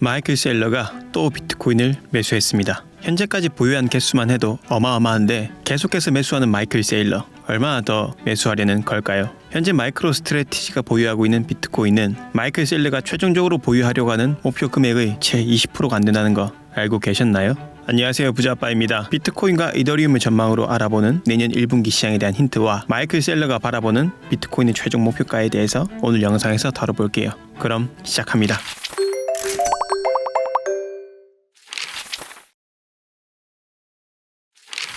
마이클 셀러가 또 비트코인을 매수했습니다. 현재까지 보유한 개수만 해도 어마어마한데 계속해서 매수하는 마이클 세일러 얼마나 더 매수하려는 걸까요? 현재 마이크로 스트레티지가 보유하고 있는 비트코인은 마이클 셀러가 최종적으로 보유하려고 하는 목표 금액의 채 20%가 안 된다는 거 알고 계셨나요? 안녕하세요 부자아빠입니다. 비트코인과 이더리움을 전망으로 알아보는 내년 1분기 시장에 대한 힌트와 마이클 셀러가 바라보는 비트코인의 최종 목표가에 대해서 오늘 영상에서 다뤄볼게요. 그럼 시작합니다.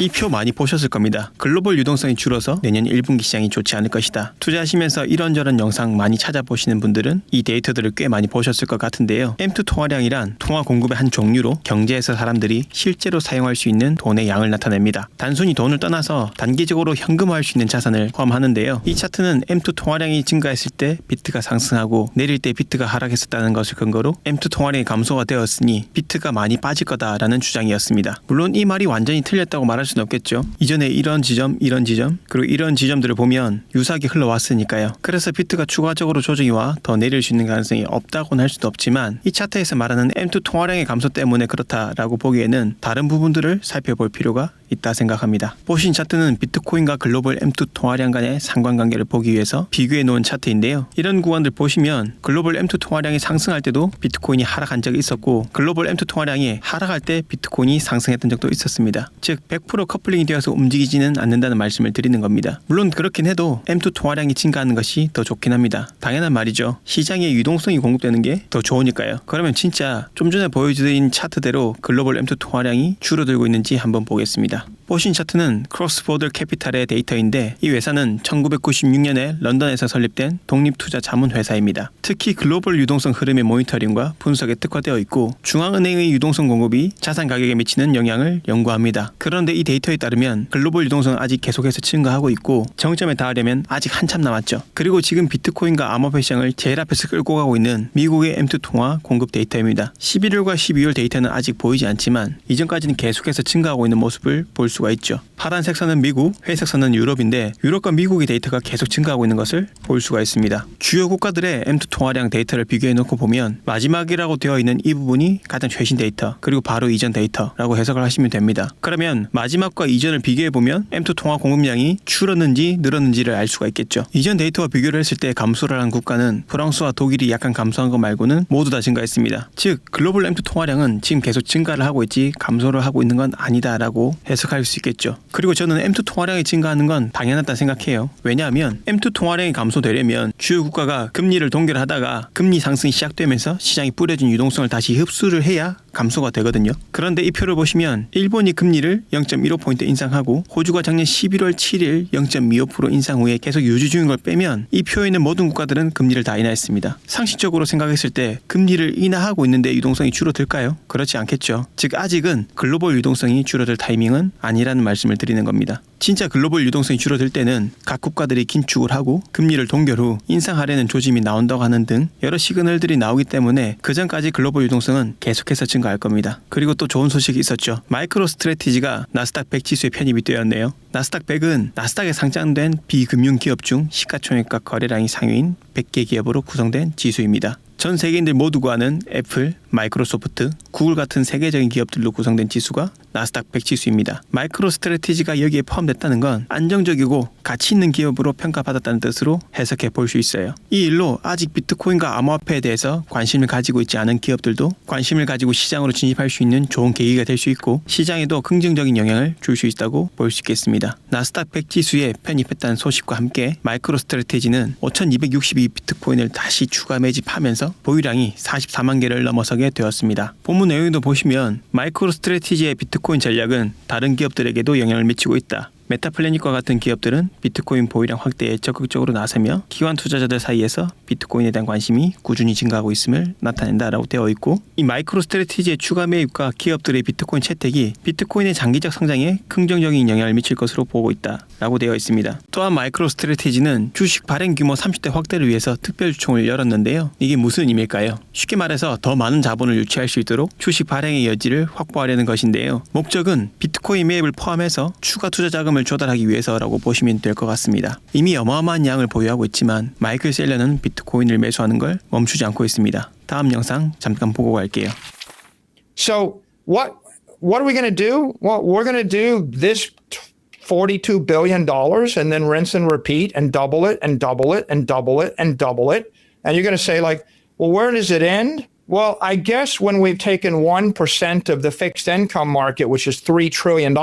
이 표 많이 보셨을 겁니다. 글로벌 유동성이 줄어서 내년 1분기 시장이 좋지 않을 것이다. 투자하시면서 이런저런 영상 많이 찾아보시는 분들은 이 데이터들을 꽤 많이 보셨을 것 같은데요. M2 통화량이란 통화 공급의 한 종류로 경제에서 사람들이 실제로 사용할 수 있는 돈의 양을 나타냅니다. 단순히 돈을 떠나서 단기적으로 현금화할 수 있는 자산을 포함하는데요. 이 차트는 M2 통화량이 증가했을 때 비트가 상승하고 내릴 때 비트가 하락했었다는 것을 근거로 M2 통화량이 감소가 되었으니 비트가 많이 빠질 거다라는 주장이었습니다. 물론 이 말이 완전히 틀렸다고 말할 수는 없겠죠. 이전에 이런 지점, 이런 지점, 그리고 이런 지점들을 보면 유사하게 흘러왔으니까요. 그래서 비트가 추가적으로 조정이 와 더 내릴 수 있는 가능성이 없다고는 할 수도 없지만 이 차트에서 말하는 M2 통화량의 감소 때문에 그렇다라고 보기에는 다른 부분들을 살펴볼 필요가 있다 생각합니다. 보신 차트는 비트코인과 글로벌 M2 통화량 간의 상관관계를 보기 위해서 비교해 놓은 차트인데요. 이런 구간들 보시면 글로벌 M2 통화량이 상승할 때도 비트코인이 하락한 적이 있었고 글로벌 M2 통화량이 하락할 때 비트코인이 상승했던 적도 있었습니다. 즉 100% 커플링이 되어서 움직이지는 않는다는 말씀을 드리는 겁니다. 물론 그렇긴 해도 M2 통화량이 증가하는 것이 더 좋긴 합니다. 당연한 말이죠. 시장에 유동성이 공급되는 게 더 좋으니까요. 그러면 진짜 좀 전에 보여드린 차트대로 글로벌 M2 통화량이 줄어들고 있는지 한번 보겠습니다. 보신 차트는 크로스보더 캐피탈의 데이터인데 이 회사는 1996년에 런던에서 설립된 독립투자 자문 회사입니다. 특히 글로벌 유동성 흐름의 모니터링과 분석에 특화되어 있고 중앙은행의 유동성 공급이 자산 가격에 미치는 영향을 연구합니다. 그런데 이 데이터에 따르면 글로벌 유동성은 아직 계속해서 증가하고 있고 정점에 닿으려면 아직 한참 남았죠. 그리고 지금 비트코인과 암호화 시장을 제일 앞에서 끌고 가고 있는 미국의 M2 통화 공급 데이터입니다. 11월과 12월 데이터는 아직 보이지 않지만 이전까지는 계속해서 증가하고 있는 모습을 볼수 가 있죠. 파란색 선은 미국, 회색 선은 유럽인데 유럽과 미국의 데이터가 계속 증가하고 있는 것을 볼 수가 있습니다. 주요 국가들의 M2 통화량 데이터를 비교해 놓고 보면 마지막이라고 되어 있는 이 부분이 가장 최신 데이터 그리고 바로 이전 데이터라고 해석을 하시면 됩니다. 그러면 마지막과 이전을 비교해 보면 M2 통화 공급량이 줄었는지 늘었는지를 알 수가 있겠죠. 이전 데이터와 비교를 했을 때 감소를 한 국가는 프랑스와 독일이 약간 감소한 것 말고는 모두 다 증가했습니다. 즉 글로벌 M2 통화량은 지금 계속 증가를 하고 있지 감소를 하고 있는 건 아니다라고 해석할 수 있겠죠. 그리고 저는 M2 통화량이 증가하는 건 당연하다 생각해요. 왜냐하면 M2 통화량이 감소되려면 주요 국가가 금리를 동결하다가 금리 상승이 시작되면서 시장이 뿌려진 유동성을 다시 흡수를 해야 감소가 되거든요. 그런데 이 표를 보시면 일본이 금리를 0.15포인트 인상하고 호주가 작년 11월 7일 0.25% 인상 후에 계속 유지 중인 걸 빼면 이 표에 있는 모든 국가들은 금리를 다 인하했습니다. 상식적으로 생각했을 때 금리를 인하하고 있는데 유동성이 줄어들까요? 그렇지 않겠죠. 즉 아직은 글로벌 유동성이 줄어들 타이밍은 아니라는 말씀을 드리는 겁니다. 진짜 글로벌 유동성이 줄어들 때는 각 국가들이 긴축을 하고 금리를 동결 후 인상하려는 조짐이 나온다고 하는 등 여러 시그널들이 나오기 때문에 그 전까지 글로벌 유동성은 계속해서 증가할 겁니다. 그리고 또 좋은 소식이 있었죠. 마이크로 스트레티지가 나스닥 100 지수에 편입이 되었네요. 나스닥 100은 나스닥에 상장된 비금융 기업 중 시가총액과 거래량이 상위인 100개 기업으로 구성된 지수입니다. 전 세계인들 모두가 아는 애플, 마이크로소프트, 구글 같은 세계적인 기업들로 구성된 지수가 나스닥 100 지수입니다. 마이크로 스트레티지가 여기에 포함됐다는 건 안정적이고 가치 있는 기업으로 평가받았다는 뜻으로 해석해 볼 수 있어요. 이 일로 아직 비트코인과 암호화폐에 대해서 관심을 가지고 있지 않은 기업들도 관심을 가지고 시장으로 진입할 수 있는 좋은 계기가 될 수 있고 시장에도 긍정적인 영향을 줄 수 있다고 볼 수 있겠습니다. 나스닥 100 지수에 편입했다는 소식과 함께 마이크로 스트레티지는 5262 비트코인을 다시 추가 매집하면서 보유량이 44만 개를 넘어서게 되었습니다. 본문 내용도 보시면 마이크로 스트레티지의 비트코인 전략은 다른 기업들에게도 영향을 미치고 있다. 메타플래닛과 같은 기업들은 비트코인 보유량 확대에 적극적으로 나서며 기관 투자자들 사이에서 비트코인에 대한 관심이 꾸준히 증가하고 있음을 나타낸다라고 되어 있고 이 마이크로 스트레티지의 추가 매입과 기업들의 비트코인 채택이 비트코인의 장기적 성장에 긍정적인 영향을 미칠 것으로 보고 있다라고 되어 있습니다. 또한 마이크로 스트레티지는 주식 발행 규모 30대 확대를 위해서 특별 주총을 열었는데요. 이게 무슨 의미일까요? 쉽게 말해서 더 많은 자본을 유치할 수 있도록 주식 발행의 여지를 확보하려는 것인데요. 목적은 비트코인 매입을 포함해서 추가 투자 자금을 조달하기 위해서라고 보시면 될 것 같습니다. 이미 어마어마한 양을 보유하고 있지만 마이클 셀러는 비트코인을 매수하는 걸 멈추지 않고 있습니다. 다음 영상 잠깐 보고 갈게요. So what what are we going to do? Well, we're going to do this $42 billion and then rinse and repeat and double it and double it and double it and double it. And you're going to say like, well, where does it end? Well, I guess when we've taken 1% of the fixed income market, which is $3 trillion,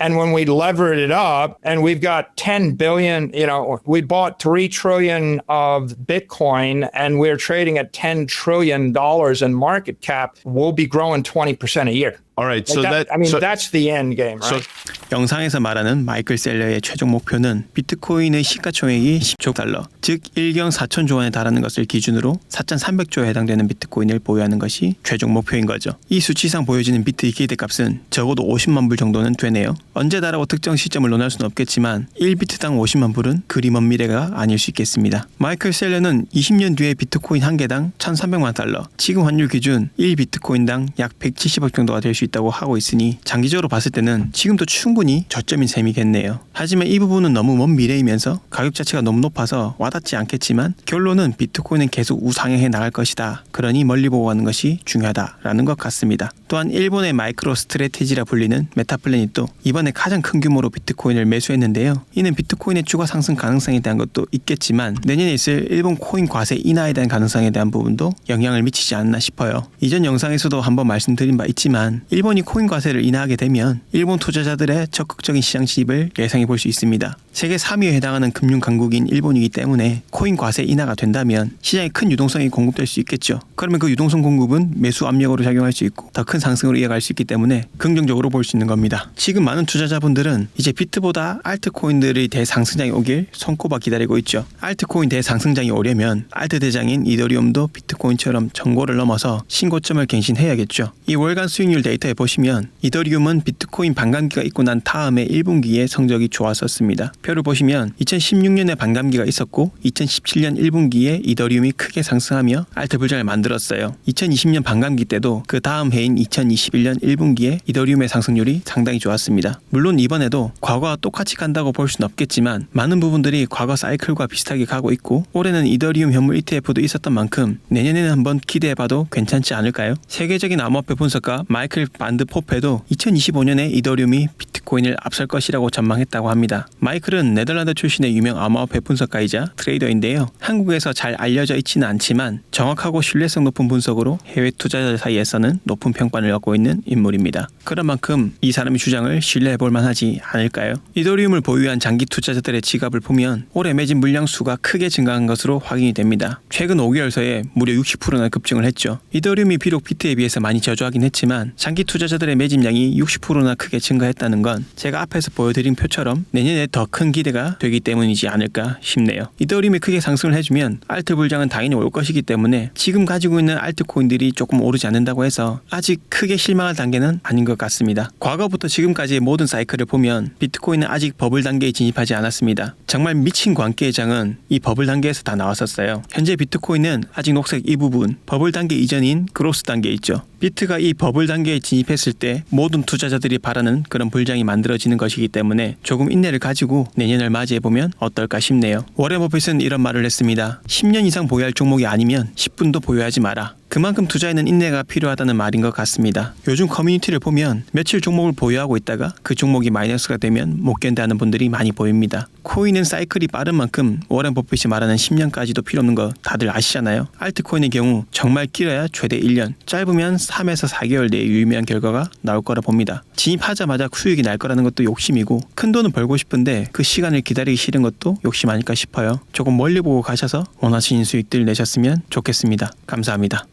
and when we levered it up and we've got 10 billion, you know, we bought 3 trillion of Bitcoin and we're trading at 10 trillion dollars in market cap, we'll be growing 20% a year. All right. Like So that- that, I mean, so, that's the end game, so right? 영상에서 말하는 마이클 셀러의 최종 목표는 비트코인의 시가총액이 10조 달러, 즉 1경 4천조 원에 달하는 것을 기준으로 4,300조에 해당되는 비트코인을 보유하는 것이 최종 목표인 거죠. 이 수치상 보여지는 비트의 기대값은 적어도 50만 불 정도는 되네요. 언제 달하고 특정 시점을 논할 수는 없겠지만 1비트당 50만 불은 그리 먼 미래가 아닐 수 있겠습니다. 마이클 셀러는 20년 뒤에 비트코인 한 개당 1,300만 달러, 지금 환율 기준 1비트코인당 약 170억 정도가 될 수 있다고 하고 있으니 장기적으로 봤을 때는 지금도 충분히 저점인 셈이겠네요. 하지만 이 부분은 너무 먼 미래이면서 가격 자체가 너무 높아서 와닿지 않겠지만 결론은 비트코인은 계속 우상향해 나갈 것이다. 그러니 멀리 보고 가는 것이 중요하다라는 것 같습니다. 또한 일본의 마이크로 스트레테지라 불리는 메타플래닛도 이번에 가장 큰 규모로 비트코인을 매수했는데요. 이는 비트코인의 추가 상승 가능성에 대한 것도 있겠지만 내년에 있을 일본 코인 과세 인하에 대한 가능성에 대한 부분도 영향을 미치지 않나 싶어요. 이전 영상에서도 한번 말씀드린 바 있지만 일본이 코인 과세를 인하하게 되면 일본 투자자들의 적극적인 시장 진입을 예상해 볼 수 있습니다. 세계 3위에 해당하는 금융 강국인 일본이기 때문에 코인 과세 인하가 된다면 시장에 큰 유동성이 공급될 수 있겠죠. 그러면 그 유동성 공급은 매수 압력으로 작용할 수 있고 더큰 상승으로 이어갈 수 있기 때문에 긍정적으로 볼 수 있는 겁니다. 지금 많은 투자자분들은 이제 비트보다 알트코인들의 대상승장이 오길 손꼽아 기다리고 있죠. 알트코인 대상승장이 오려면 알트 대장인 이더리움도 비트코인처럼 정고를 넘어서 신고점을 갱신해야겠죠. 이 월간 수익률 데이터에 보시면 이더리움은 비트코인 반감기가 있고 난 다음에 1분기에 성적이 좋았었습니다. 표를 보시면 2016년에 반감기가 있었고 2017년 1분기에 이더리움이 크게 상승하며 알트 불장을 만들었어요. 2020년 반감기 때도 그 다음 해인 2021년 1분기에 이더리움의 상승률이 상당히 좋았습니다. 물론 이번에도 과거와 똑같이 간다고 볼 수는 없겠지만 많은 부분들이 과거 사이클과 비슷하게 가고 있고 올해는 이더리움 현물 ETF도 있었던 만큼 내년에는 한번 기대해봐도 괜찮지 않을까요? 세계적인 암호화폐 분석가 마이클 반드 포페도 2025년에 이더리움이 비트코인을 앞설 것이라고 전망했다고 합니다. 마이클은 네덜란드 출신의 유명 암호화폐 분석가이자 트레이더인데요. 한국에서 잘 알려져 있지는 않지만 정확하고 신뢰성 높은 분석으로 해외 투자자 사이에서는 높은 평판을 얻고 있는 인물입니다. 그런 만큼 이 사람의 주장을 신뢰해 볼 만하지 않을까요? 이더리움을 보유한 장기 투자자들의 지갑을 보면 올해 매진 물량 수가 크게 증가한 것으로 확인이 됩니다. 최근 5개월 사이에 무려 60%나 급증을 했죠. 이더리움이 비록 비트에 비해서 많이 저조하긴 했지만 장기 투자자들의 매집량이 60%나 크게 증가했다는 건 제가 앞에서 보여드린 표처럼 내년에 더 큰 기대가 되기 때문이지 않을까 싶네요. 이더리움이 크게 상승을 해주면 알트 불장은 당연히 올 것이기 때문에 지금 가지고 있는 알트코인들이 조금 오르지 않는다고 해서 아직 크게 실망할 단계는 아닌 것 같습니다. 과거부터 지금까지의 모든 사이클을 보면 비트코인은 아직 버블 단계에 진입하지 않았습니다. 정말 미친 광기의 장은 이 버블 단계에서 다 나왔었어요. 현재 비트코인은 아직 녹색 이 부분 버블 단계 이전인 그로스 단계에 있죠. 비트가 이 버블 단계에 진입했을 때 모든 투자자들이 바라는 그런 불장이 만들어지는 것이기 때문에 조금 인내를 가지고 내년을 맞이해 보면 어떨까 싶네요. 워렌 버핏은 이런 말을 했습니다. 10년 이상 보유할 종목이 아니면 10분도 보유하지 마라. 그만큼 투자에는 인내가 필요하다는 말인 것 같습니다. 요즘 커뮤니티를 보면 며칠 종목을 보유하고 있다가 그 종목이 마이너스가 되면 못 견뎌하는 분들이 많이 보입니다. 코인은 사이클이 빠른 만큼 워렌 버핏이 말하는 10년까지도 필요 없는 거 다들 아시잖아요. 알트코인의 경우 정말 길어야 최대 1년, 짧으면 3에서 4개월 내에 유의미한 결과가 나올 거라 봅니다. 진입하자마자 수익이 날 거라는 것도 욕심이고 큰 돈은 벌고 싶은데 그 시간을 기다리기 싫은 것도 욕심 아닐까 싶어요. 조금 멀리 보고 가셔서 원하시는 수익들 내셨으면 좋겠습니다. 감사합니다.